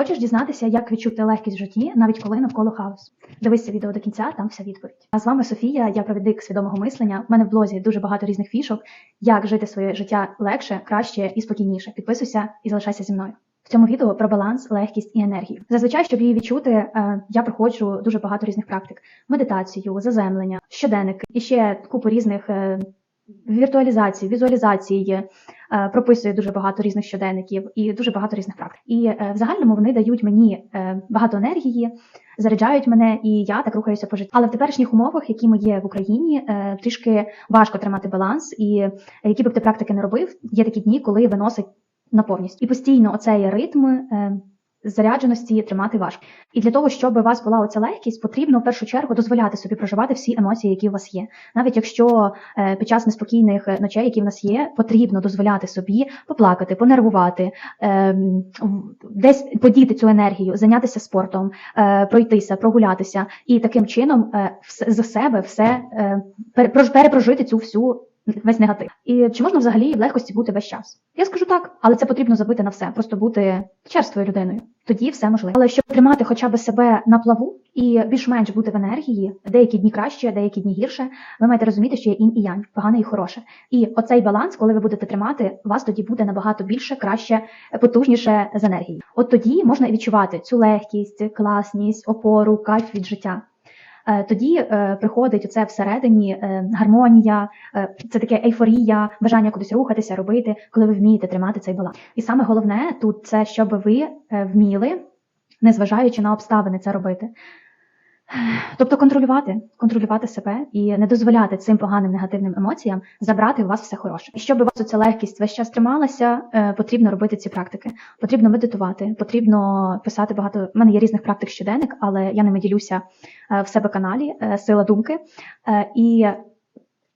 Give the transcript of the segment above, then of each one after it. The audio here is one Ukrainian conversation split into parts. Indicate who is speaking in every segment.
Speaker 1: Хочеш дізнатися, як відчути легкість в житті, навіть коли навколо хаос? Дивись це відео до кінця, там вся відповідь. А з вами Софія, я провідник свідомого мислення. У мене в блозі дуже багато різних фішок, як жити своє життя легше, краще і спокійніше. Підписуйся і залишайся зі мною. В цьому відео про баланс, легкість і енергію. Зазвичай, щоб її відчути, е, я проходжу дуже багато різних практик: медитацію, заземлення, щоденники і ще купу різних е, віртуалізацій, візуалізацій. Е, Прописую дуже багато різних щоденників і дуже багато різних практик. І е, в загальному вони дають мені е, багато енергії, заряджають мене, і я так рухаюся по життю. Але в теперішніх умовах, які ми є в Україні, трішки важко тримати баланс, і які б ти практики не робив, є такі дні, коли виносить на повністю. І постійно оцей ритм зарядженості тримати важко. І для того, щоб у вас була оця легкість, потрібно в першу чергу дозволяти собі проживати всі емоції, які у вас є. Навіть якщо е, під час неспокійних е, ночей, які в нас є, потрібно дозволяти собі поплакати, понервувати, е, десь подіти цю енергію, зайнятися спортом, е, пройтися, прогулятися, і таким чином за себе все пере- прож- перепрожити цю всю весь негатив. І чи можна взагалі в легкості бути весь час? Я скажу так, але це потрібно забити на все, просто бути черствою людиною. Тоді все можливо. Але щоб тримати хоча б себе на плаву і більш-менш бути в енергії, деякі дні краще, деякі дні гірше, ви маєте розуміти, що є інь і янь, погане і хороше. І оцей баланс, коли ви будете тримати, вас тоді буде набагато більше, краще, потужніше з енергії. От тоді можна відчувати цю легкість, класність, опору, кайф від життя. Е, Тоді е, приходить оце всередині е, гармонія, це таке ейфорія, бажання кудись рухатися, робити, коли ви вмієте тримати цей баланс. І саме головне тут це, щоб ви вміли, незважаючи на обставини, це робити. Тобто контролювати, контролювати себе і не дозволяти цим поганим негативним емоціям забрати у вас все хороше. І щоб у вас ця легкість весь час трималася, е, потрібно робити ці практики. Потрібно медитувати, потрібно писати багато. У мене є різних практик щоденник, але я ними ділюся е, в себе каналі е, Сила думки. І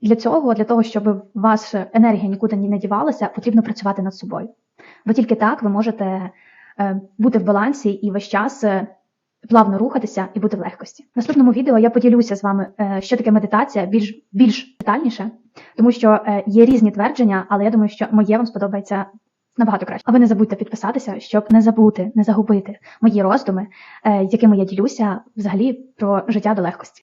Speaker 1: для цього, для того, щоб ваша енергія нікуди не дівалася, потрібно працювати над собою. Бо тільки так ви можете бути в балансі і весь час плавно рухатися і бути в легкості. В наступному відео я поділюся з вами, е, що таке медитація більш більш детальніше, тому що е, є різні твердження, але я думаю, що моє вам сподобається набагато краще. А ви не забудьте підписатися, щоб не забути, не загубити мої роздуми, е, якими я ділюся взагалі про життя до легкості.